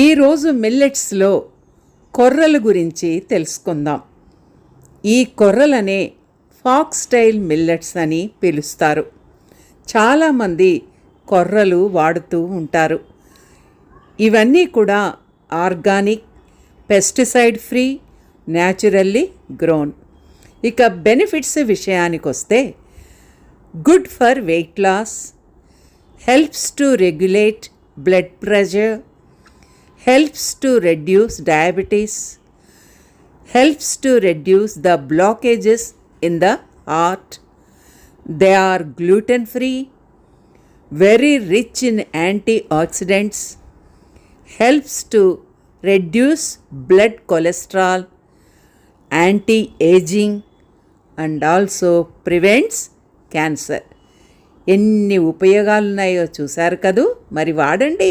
ఈరోజు మిల్లెట్స్లో కొర్రల గురించి తెలుసుకుందాం. ఈ కొర్రలనే ఫాక్స్ స్టైల్ మిల్లెట్స్ అని పిలుస్తారు. చాలామంది కొర్రలు వాడుతూ ఉంటారు. ఇవన్నీ కూడా organic pesticide free naturally grown ఇక బెనిఫిట్స్ విషయానికి వస్తే good for weight loss helps to regulate blood pressure helps to reduce diabetes, helps to reduce the blockages in the heart. They are gluten free, very rich in antioxidants, helps to reduce blood cholesterol, anti aging, and also prevents cancer ఎన్ని ఉపయోగాలు ఉన్నాయో చూశారు కదూ మరి వాడండి